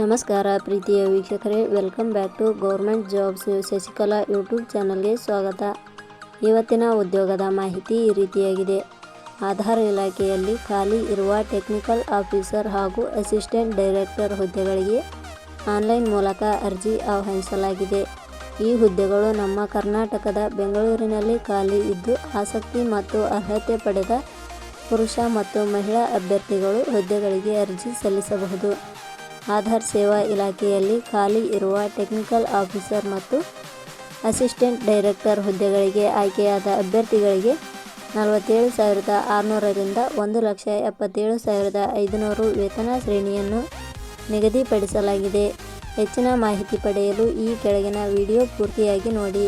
ನಮಸ್ಕಾರ ಪ್ರೀತಿಯ ವೀಕ್ಷಕರೇ, welcome back to government jobs Shashikala YouTube ಚಾನಲ್ಗೆ ಸ್ವಾಗತ. ಇವತ್ತಿನ ಉದ್ಯೋಗದ ಮಾಹಿತಿ ಈ ರೀತಿಯಾಗಿದೆ. ಆಧಾರ್ ಇಲಾಖೆಯಲ್ಲಿ ಖಾಲಿ ಇರುವ ಟೆಕ್ನಿಕಲ್ ಆಫೀಸರ್ ಹಾಗೂ ಅಸಿಸ್ಟೆಂಟ್ ಡೈರೆಕ್ಟರ್ ಹುದ್ದೆಗಳಿಗೆ ಆನ್ಲೈನ್ ಮೂಲಕ ಅರ್ಜಿ ಆಹ್ವಾನಿಸಲಾಗಿದೆ. ಈ ಹುದ್ದೆಗಳು ನಮ್ಮ ಕರ್ನಾಟಕದ ಬೆಂಗಳೂರಿನಲ್ಲಿ ಖಾಲಿ ಇದ್ದು ಆಸಕ್ತಿ ಮತ್ತು ಅರ್ಹತೆ ಪಡೆದ ಪುರುಷ ಮತ್ತು ಮಹಿಳಾ ಅಭ್ಯರ್ಥಿಗಳು ಹುದ್ದೆಗಳಿಗೆ ಅರ್ಜಿ ಸಲ್ಲಿಸಬಹುದು. ಆಧಾರ್ ಸೇವಾ ಇಲಾಖೆಯಲ್ಲಿ ಖಾಲಿ ಇರುವ ಟೆಕ್ನಿಕಲ್ ಆಫೀಸರ್ ಮತ್ತು ಅಸಿಸ್ಟೆಂಟ್ ಡೈರೆಕ್ಟರ್ ಹುದ್ದೆಗಳಿಗೆ ಆಯ್ಕೆಯಾದ ಅಭ್ಯರ್ಥಿಗಳಿಗೆ ನಲವತ್ತೇಳು ಸಾವಿರದ ಆರುನೂರರಿಂದ ಒಂದು ಲಕ್ಷ ಎಪ್ಪತ್ತೇಳು ಸಾವಿರದ ಐದುನೂರು ವೇತನ ಶ್ರೇಣಿಯನ್ನು ನಿಗದಿಪಡಿಸಲಾಗಿದೆ. ಹೆಚ್ಚಿನ ಮಾಹಿತಿ ಪಡೆಯಲು ಈ ಕೆಳಗಿನ ವಿಡಿಯೋ ಪೂರ್ತಿಯಾಗಿ ನೋಡಿ.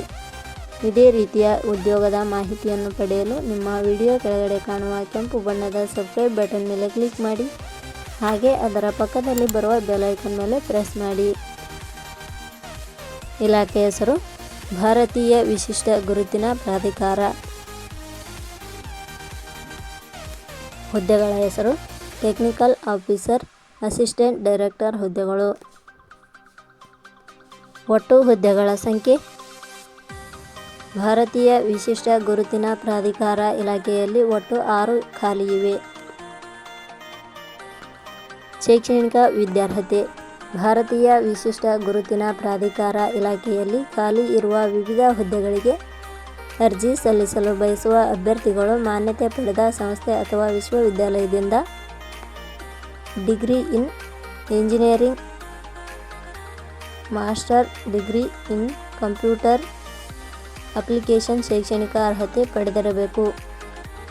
ಇದೇ ರೀತಿಯ ಉದ್ಯೋಗದ ಮಾಹಿತಿಯನ್ನು ಪಡೆಯಲು ನಿಮ್ಮ ವಿಡಿಯೋ ಕೆಳಗಡೆ ಕಾಣುವ ಕೆಂಪು ಬಣ್ಣದ ಸಬ್ಸ್ಕ್ರೈಬ್ ಬಟನ್ ಮೇಲೆ ಕ್ಲಿಕ್ ಮಾಡಿ. ಹಾಗೆ ಅದರ ಪಕ್ಕದಲ್ಲಿ ಬರುವ ಬೆಲೈಕನ್ ಮೇಲೆ ಪ್ರೆಸ್ ಮಾಡಿ. ಇಲಾಖೆ ಹೆಸರು, ಭಾರತೀಯ ವಿಶಿಷ್ಟ ಗುರುತಿನ ಪ್ರಾಧಿಕಾರ. ಹುದ್ದೆಗಳ ಹೆಸರು ಟೆಕ್ನಿಕಲ್ ಆಫೀಸರ್ ಅಸಿಸ್ಟೆಂಟ್ ಡೈರೆಕ್ಟರ್ ಹುದ್ದೆಗಳು. ಒಟ್ಟು ಹುದ್ದೆಗಳ ಸಂಖ್ಯೆ, ಭಾರತೀಯ ವಿಶಿಷ್ಟ ಗುರುತಿನ ಪ್ರಾಧಿಕಾರ ಇಲಾಖೆಯಲ್ಲಿ ಒಟ್ಟು ಆರು ಖಾಲಿ ಇವೆ. ಶೈಕ್ಷಣಿಕ ವಿದ್ಯಾರ್ಹತೆ. ಭಾರತೀಯ ವಿಶಿಷ್ಟ ಗುರುತಿನ ಪ್ರಾಧಿಕಾರ ಇಲಾಖೆಯಲ್ಲಿ ಖಾಲಿ ಇರುವ ವಿವಿಧ ಹುದ್ದೆಗಳಿಗೆ ಅರ್ಜಿ ಸಲ್ಲಿಸಲು ಬಯಸುವ ಅಭ್ಯರ್ಥಿಗಳು ಮಾನ್ಯತೆ ಪಡೆದ ಸಂಸ್ಥೆ ಅಥವಾ ವಿಶ್ವವಿದ್ಯಾಲಯದಿಂದ degree in engineering, master degree in computer application ಶೈಕ್ಷಣಿಕ ಅರ್ಹತೆ ಪಡೆದಿರಬೇಕು.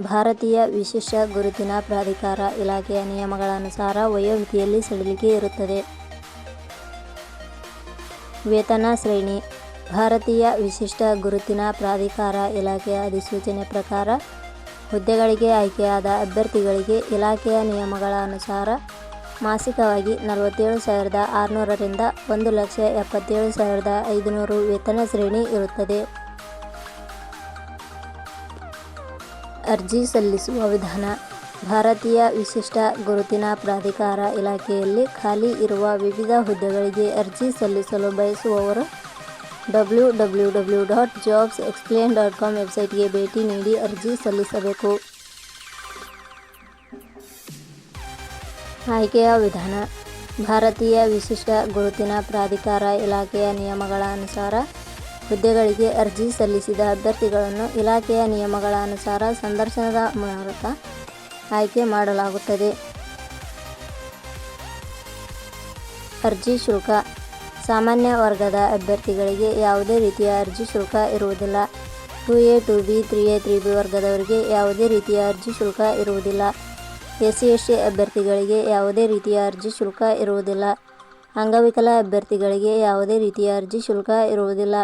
ಭಾರತೀಯ ವಿಶಿಷ್ಟ ಗುರುತಿನ ಪ್ರಾಧಿಕಾರ ಇಲಾಖೆಯ ನಿಯಮಗಳ ಅನುಸಾರ ವಯೋಮಿತಿಯಲ್ಲಿ ಸಡಿಲಿಕೆ ಇರುತ್ತದೆ. ವೇತನ ಶ್ರೇಣಿ. ಭಾರತೀಯ ವಿಶಿಷ್ಟ ಗುರುತಿನ ಪ್ರಾಧಿಕಾರ ಇಲಾಖೆಯ ಅಧಿಸೂಚನೆ ಪ್ರಕಾರ ಹುದ್ದೆಗಳಿಗೆ ಆಯ್ಕೆಯಾದ ಅಭ್ಯರ್ಥಿಗಳಿಗೆ ಇಲಾಖೆಯ ನಿಯಮಗಳ ಅನುಸಾರ ಮಾಸಿಕವಾಗಿ ನಲವತ್ತೇಳು ಸಾವಿರದ ಆರುನೂರರಿಂದ ಒಂದು ಲಕ್ಷ ಎಪ್ಪತ್ತೇಳು ಸಾವಿರದ ಐದುನೂರು ವೇತನ ಶ್ರೇಣಿ ಇರುತ್ತದೆ. ಅರ್ಜಿ ಸಲ್ಲಿಸುವ ವಿಧಾನ. ಭಾರತೀಯ ವಿಶಿಷ್ಟ ಗುರುತಿನ ಪ್ರಾಧಿಕಾರ ಇಲಾಖೆಯಲ್ಲಿ ಖಾಲಿ ಇರುವ ವಿವಿಧ ಹುದ್ದೆಗಳಿಗೆ ಅರ್ಜಿ ಸಲ್ಲಿಸಲು ಬಯಸುವವರು W W W dot jobs explain dot com ವೆಬ್ಸೈಟ್ಗೆ ಭೇಟಿ ನೀಡಿ ಅರ್ಜಿ ಸಲ್ಲಿಸಬೇಕು. ಆಯ್ಕೆಯ ವಿಧಾನ. ಭಾರತೀಯ ವಿಶಿಷ್ಟ ಗುರುತಿನ ಪ್ರಾಧಿಕಾರ ಇಲಾಖೆಯ ನಿಯಮಗಳ ಅನುಸಾರ ಹುದ್ದೆಗಳಿಗೆ ಅರ್ಜಿ ಸಲ್ಲಿಸಿದ ಅಭ್ಯರ್ಥಿಗಳನ್ನು ಇಲಾಖೆಯ ನಿಯಮಗಳ ಅನುಸಾರ ಸಂದರ್ಶನದ ಮೂಲಕ ಆಯ್ಕೆ ಮಾಡಲಾಗುತ್ತದೆ. ಅರ್ಜಿ ಶುಲ್ಕ. ಸಾಮಾನ್ಯ ವರ್ಗದ ಅಭ್ಯರ್ಥಿಗಳಿಗೆ ಯಾವುದೇ ರೀತಿಯ ಅರ್ಜಿ ಶುಲ್ಕ ಇರುವುದಿಲ್ಲ. Two A, two B, three A, three B ವರ್ಗದವರಿಗೆ ಯಾವುದೇ ರೀತಿಯ ಅರ್ಜಿ ಶುಲ್ಕ ಇರುವುದಿಲ್ಲ. ಎಸ್ ಸಿ ಎಸ್ ಟಿ ಅಭ್ಯರ್ಥಿಗಳಿಗೆ ಯಾವುದೇ ರೀತಿಯ ಅರ್ಜಿ ಶುಲ್ಕ ಇರುವುದಿಲ್ಲ. ಅಂಗವಿಕಲ ಅಭ್ಯರ್ಥಿಗಳಿಗೆ ಯಾವುದೇ ರೀತಿಯ ಅರ್ಜಿ ಶುಲ್ಕ ಇರುವುದಿಲ್ಲ.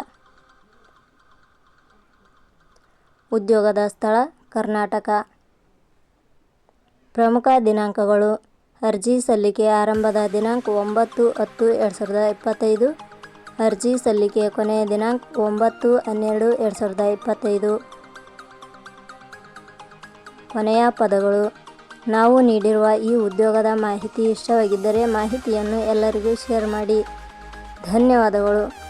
ಉದ್ಯೋಗದ ಸ್ಥಳ ಕರ್ನಾಟಕ. ಪ್ರಮುಖ ದಿನಾಂಕಗಳು. ಅರ್ಜಿ ಸಲ್ಲಿಕೆ ಆರಂಭದ ದಿನಾಂಕ ಒಂಬತ್ತು ಹತ್ತು ಎರಡು ಸಾವಿರದ ಇಪ್ಪತ್ತೈದು. ಅರ್ಜಿ ಸಲ್ಲಿಕೆ ಕೊನೆಯ ದಿನಾಂಕ ಒಂಬತ್ತು ಹನ್ನೆರಡು ಎರಡು ಸಾವಿರದ ಇಪ್ಪತ್ತೈದು. ಕೊನೆಯ ಪದಗಳು. ನಾವು ನೀಡಿರುವ ಈ ಉದ್ಯೋಗದ ಮಾಹಿತಿ ಇಷ್ಟವಾಗಿದ್ದರೆ ಮಾಹಿತಿಯನ್ನು ಎಲ್ಲರಿಗೂ ಶೇರ್ ಮಾಡಿ. ಧನ್ಯವಾದಗಳು.